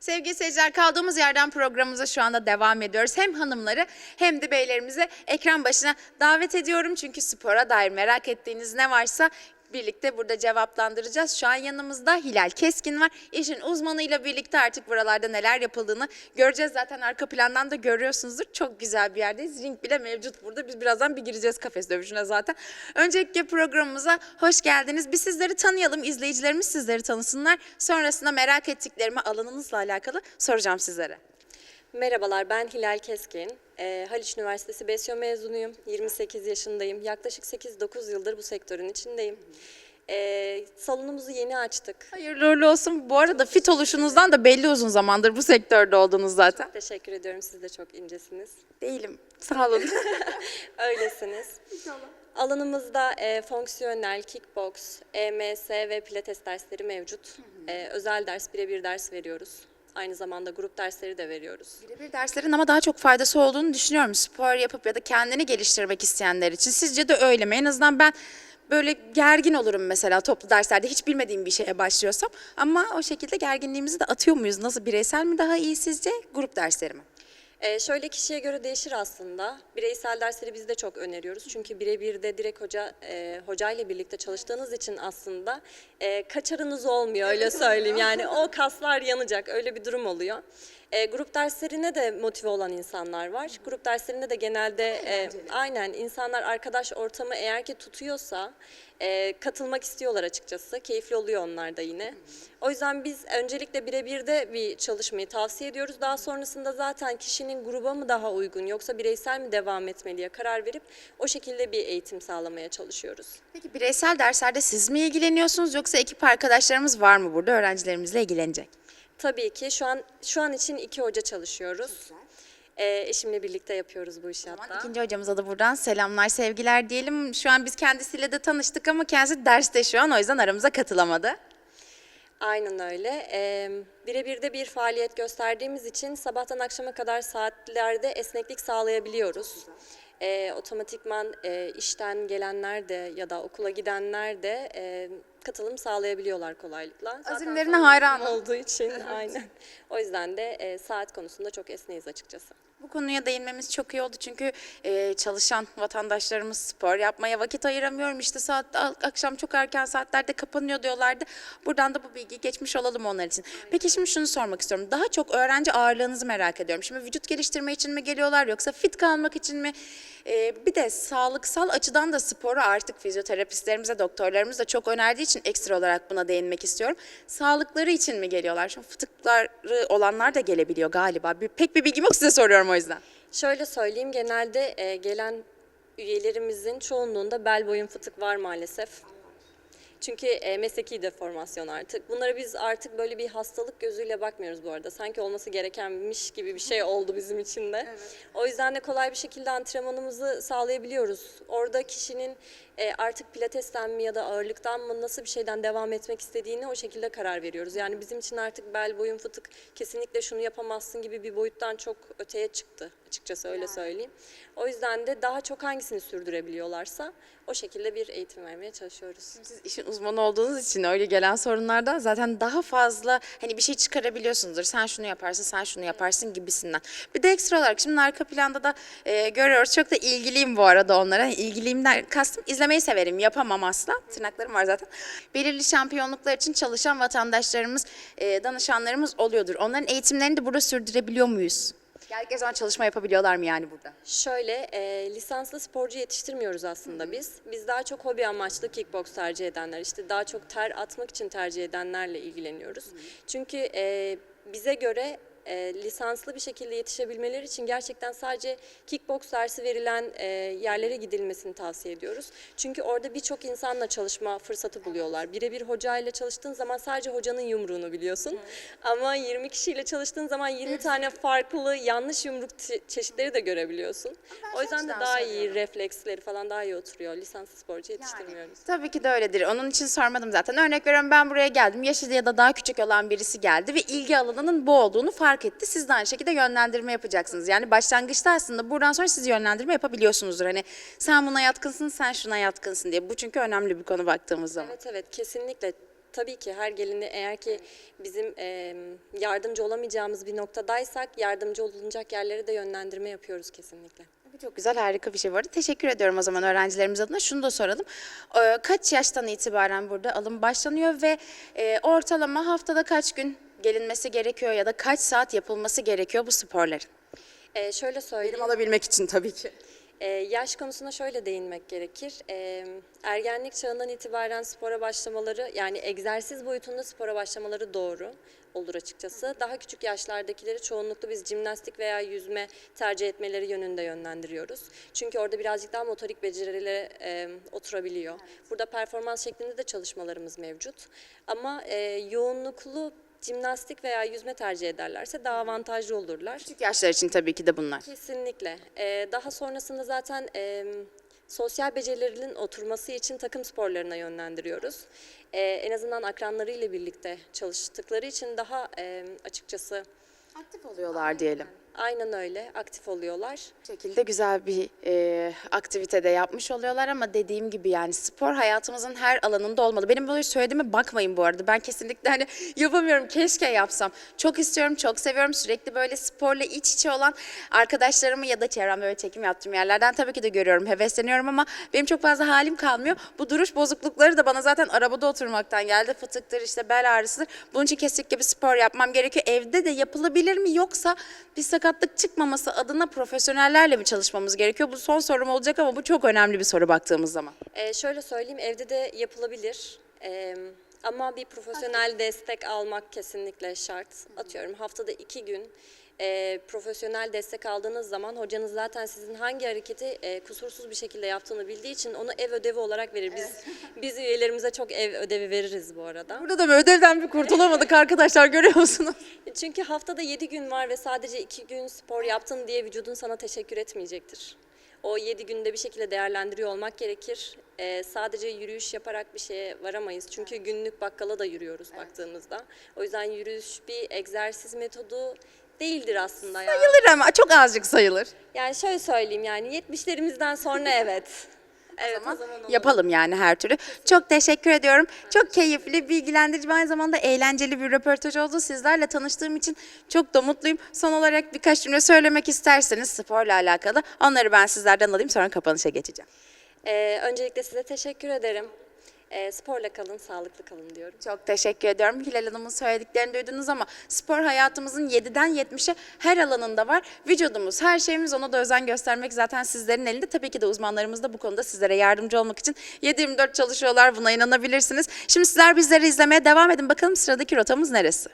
Sevgili seyirciler kaldığımız yerden programımıza şu anda devam ediyoruz. Hem hanımları hem de beylerimizi ekran başına davet ediyorum. Çünkü spora dair merak ettiğiniz ne varsa birlikte burada cevaplandıracağız. Şu an yanımızda Hilal Keskin var. İşin uzmanıyla birlikte artık buralarda neler yapıldığını göreceğiz. Zaten arka plandan da görüyorsunuzdur. Çok güzel bir yerdeyiz. Ring bile mevcut burada. Biz birazdan bir gireceğiz kafes dövüşüne zaten. Öncelikle programımıza hoş geldiniz. Biz sizleri tanıyalım. İzleyicilerimiz sizleri tanısınlar. Sonrasında merak ettiklerimi alanınızla alakalı soracağım sizlere. Merhabalar, ben Hilal Keskin. Ee, Haliç Üniversitesi BESYO mezunuyum. 28 yaşındayım. Yaklaşık 8-9 yıldır bu sektörün içindeyim. Ee, salonumuzu yeni açtık. Hayırlı uğurlu olsun. Bu arada fit oluşunuzdan da belli uzun zamandır bu sektörde oldunuz zaten. Teşekkür ediyorum, siz de çok incesiniz. Değilim. Sağ olun. Öylesiniz. Alanımızda e, fonksiyonel, kickbox, EMS ve pilates dersleri mevcut. Ee, özel ders, birebir ders veriyoruz. Aynı zamanda grup dersleri de veriyoruz. Birebir derslerin ama daha çok faydası olduğunu düşünüyorum. Spor yapıp ya da kendini geliştirmek isteyenler için. Sizce de öyle mi? En azından ben böyle gergin olurum mesela toplu derslerde hiç bilmediğim bir şeye başlıyorsam. Ama o şekilde gerginliğimizi de atıyor muyuz? Nasıl bireysel mi daha iyi sizce? Grup dersleri mi? Ee, şöyle kişiye göre değişir aslında. Bireysel dersleri biz de çok öneriyoruz. Çünkü birebir de direkt hoca e, hocayla birlikte çalıştığınız için aslında e, kaçarınız olmuyor öyle söyleyeyim. Yani o kaslar yanacak öyle bir durum oluyor. E, grup derslerine de motive olan insanlar var. Grup derslerinde de genelde e, aynen insanlar arkadaş ortamı eğer ki tutuyorsa e, katılmak istiyorlar açıkçası. Keyifli oluyor onlar da yine. O yüzden biz öncelikle birebir de bir çalışmayı tavsiye ediyoruz. Daha sonrasında zaten kişinin gruba mı daha uygun yoksa bireysel mi devam etmeliye karar verip o şekilde bir eğitim sağlamaya çalışıyoruz. Peki bireysel derslerde siz mi ilgileniyorsunuz yoksa ekip arkadaşlarımız var mı burada öğrencilerimizle ilgilenecek? Tabii ki şu an şu an için iki hoca çalışıyoruz. E, eşimle birlikte yapıyoruz bu işi hatta. İkinci hocamıza da buradan selamlar, sevgiler diyelim. Şu an biz kendisiyle de tanıştık ama kendisi derste şu an o yüzden aramıza katılamadı. Aynen öyle. Ee, birebir de bir faaliyet gösterdiğimiz için sabahtan akşama kadar saatlerde esneklik sağlayabiliyoruz. Ee, otomatikman e, işten gelenler de ya da okula gidenler de e, katılım sağlayabiliyorlar kolaylıkla. Zaten Azimlerine hayranım. olduğu için aynen. O yüzden de e, saat konusunda çok esneyiz açıkçası. Bu konuya değinmemiz çok iyi oldu çünkü e, çalışan vatandaşlarımız spor yapmaya vakit ayıramıyorum. İşte saat akşam çok erken saatlerde kapanıyor diyorlardı. Buradan da bu bilgiyi geçmiş olalım onlar için. Peki şimdi şunu sormak istiyorum. Daha çok öğrenci ağırlığınızı merak ediyorum. Şimdi vücut geliştirme için mi geliyorlar yoksa fit kalmak için mi? E, bir de sağlıksal açıdan da sporu artık fizyoterapistlerimize, doktorlarımız da çok önerdiği için ekstra olarak buna değinmek istiyorum. Sağlıkları için mi geliyorlar? Şimdi fıtıkları olanlar da gelebiliyor galiba. Bir, pek bir bilgim yok size soruyorum o yüzden. Şöyle söyleyeyim genelde e, gelen üyelerimizin çoğunluğunda bel boyun fıtık var maalesef. Çünkü e, mesleki deformasyon artık. Bunlara biz artık böyle bir hastalık gözüyle bakmıyoruz bu arada. Sanki olması gerekenmiş gibi bir şey oldu bizim için de. O yüzden de kolay bir şekilde antrenmanımızı sağlayabiliyoruz. Orada kişinin e, artık pilatesten mi ya da ağırlıktan mı nasıl bir şeyden devam etmek istediğini o şekilde karar veriyoruz. Yani bizim için artık bel boyun fıtık kesinlikle şunu yapamazsın gibi bir boyuttan çok öteye çıktı açıkçası öyle söyleyeyim. O yüzden de daha çok hangisini sürdürebiliyorlarsa o şekilde bir eğitim vermeye çalışıyoruz. Siz işin uzmanı olduğunuz için öyle gelen sorunlardan zaten daha fazla hani bir şey çıkarabiliyorsunuzdur. Sen şunu yaparsın, sen şunu yaparsın gibisinden. Bir de ekstra olarak şimdi arka planda da e, görüyoruz. Çok da ilgiliyim bu arada onlara. İlgiliyimden kastım izlemeyi severim. Yapamam asla. Tırnaklarım var zaten. Belirli şampiyonluklar için çalışan vatandaşlarımız, e, danışanlarımız oluyordur. Onların eğitimlerini de burada sürdürebiliyor muyuz? Geldikleri zaman çalışma yapabiliyorlar mı yani burada? Şöyle e, lisanslı sporcu yetiştirmiyoruz aslında biz. Biz daha çok hobi amaçlı kickbox tercih edenler, işte daha çok ter atmak için tercih edenlerle ilgileniyoruz. Çünkü e, bize göre e, lisanslı bir şekilde yetişebilmeleri için gerçekten sadece kickbox dersi verilen e, yerlere gidilmesini tavsiye ediyoruz. Çünkü orada birçok insanla çalışma fırsatı buluyorlar. Birebir hocayla çalıştığın zaman sadece hocanın yumruğunu biliyorsun. Ama 20 kişiyle çalıştığın zaman 20 tane farklı yanlış yumruk çe- çeşitleri de görebiliyorsun. O yüzden de daha iyi refleksleri falan daha iyi oturuyor. Lisanslı sporcu yetiştirmiyoruz. Tabii ki de öyledir. Onun için sormadım zaten. Örnek veriyorum ben buraya geldim. Yaşı ya da daha küçük olan birisi geldi ve ilgi alanının bu olduğunu fark etti. Siz de aynı şekilde yönlendirme yapacaksınız. Yani başlangıçta aslında buradan sonra siz yönlendirme yapabiliyorsunuzdur. Hani sen buna yatkınsın, sen şuna yatkınsın diye. Bu çünkü önemli bir konu baktığımız zaman. Evet evet kesinlikle. tabii ki her gelini eğer ki bizim e, yardımcı olamayacağımız bir noktadaysak yardımcı olunacak yerlere de yönlendirme yapıyoruz kesinlikle. Çok güzel, harika bir şey vardı. Teşekkür ediyorum o zaman öğrencilerimiz adına. Şunu da soralım. Kaç yaştan itibaren burada alım başlanıyor ve ortalama haftada kaç gün gelinmesi gerekiyor ya da kaç saat yapılması gerekiyor bu sporların? E, şöyle söyleyeyim. Benim alabilmek için tabii ki. Ee, yaş konusuna şöyle değinmek gerekir. Ee, ergenlik çağından itibaren spora başlamaları yani egzersiz boyutunda spora başlamaları doğru olur açıkçası. Daha küçük yaşlardakileri çoğunlukla biz jimnastik veya yüzme tercih etmeleri yönünde yönlendiriyoruz. Çünkü orada birazcık daha motorik becerileri e, oturabiliyor. Burada performans şeklinde de çalışmalarımız mevcut. Ama e, yoğunluklu jimnastik veya yüzme tercih ederlerse daha avantajlı olurlar. Küçük yaşlar için tabii ki de bunlar. Kesinlikle. Ee, daha sonrasında zaten e, sosyal becerilerinin oturması için takım sporlarına yönlendiriyoruz. Ee, en azından akranlarıyla birlikte çalıştıkları için daha e, açıkçası Aktif oluyorlar diyelim. Aynen öyle aktif oluyorlar. Bu şekilde güzel bir e, aktivite de yapmış oluyorlar ama dediğim gibi yani spor hayatımızın her alanında olmalı. Benim böyle söylediğime bakmayın bu arada. Ben kesinlikle hani yapamıyorum. Keşke yapsam. Çok istiyorum, çok seviyorum. Sürekli böyle sporla iç içe olan arkadaşlarımı ya da çevremde böyle çekim yaptığım yerlerden tabii ki de görüyorum, hevesleniyorum ama benim çok fazla halim kalmıyor. Bu duruş bozuklukları da bana zaten arabada oturmaktan geldi. Fıtıktır, işte bel ağrısıdır. Bunun için kesinlikle bir spor yapmam gerekiyor. Evde de yapılabilir mi yoksa bir sakatlık çıkmaması adına profesyonellerle mi çalışmamız gerekiyor? Bu son sorum olacak ama bu çok önemli bir soru baktığımız zaman. Ee, şöyle söyleyeyim evde de yapılabilir. Ee, ama bir profesyonel destek almak kesinlikle şart. Atıyorum haftada iki gün e, profesyonel destek aldığınız zaman hocanız zaten sizin hangi hareketi e, kusursuz bir şekilde yaptığını bildiği için onu ev ödevi olarak verir. Biz biz üyelerimize çok ev ödevi veririz bu arada. Burada da mı ödevden bir kurtulamadık arkadaşlar görüyor musunuz? Çünkü haftada 7 gün var ve sadece 2 gün spor yaptın diye vücudun sana teşekkür etmeyecektir. O 7 günde bir şekilde değerlendiriyor olmak gerekir. Ee, sadece yürüyüş yaparak bir şeye varamayız. Çünkü günlük bakkala da yürüyoruz baktığımızda. O yüzden yürüyüş bir egzersiz metodu değildir aslında. Yani. Sayılır ama çok azıcık sayılır. yani şöyle söyleyeyim yani 70'lerimizden sonra evet. Evet, o zaman olur. Yapalım yani her türlü. Çok teşekkür ediyorum. Çok keyifli, bilgilendirici, aynı zamanda eğlenceli bir röportaj oldu. Sizlerle tanıştığım için çok da mutluyum. Son olarak birkaç cümle söylemek isterseniz sporla alakalı onları ben sizlerden alayım sonra kapanışa geçeceğim. Ee, öncelikle size teşekkür ederim. Ee, sporla kalın, sağlıklı kalın diyorum. Çok teşekkür ediyorum. Hilal Hanım'ın söylediklerini duydunuz ama spor hayatımızın 7'den 70'e her alanında var. Vücudumuz, her şeyimiz ona da özen göstermek zaten sizlerin elinde. Tabii ki de uzmanlarımız da bu konuda sizlere yardımcı olmak için 7-24 çalışıyorlar. Buna inanabilirsiniz. Şimdi sizler bizleri izlemeye devam edin. Bakalım sıradaki rotamız neresi?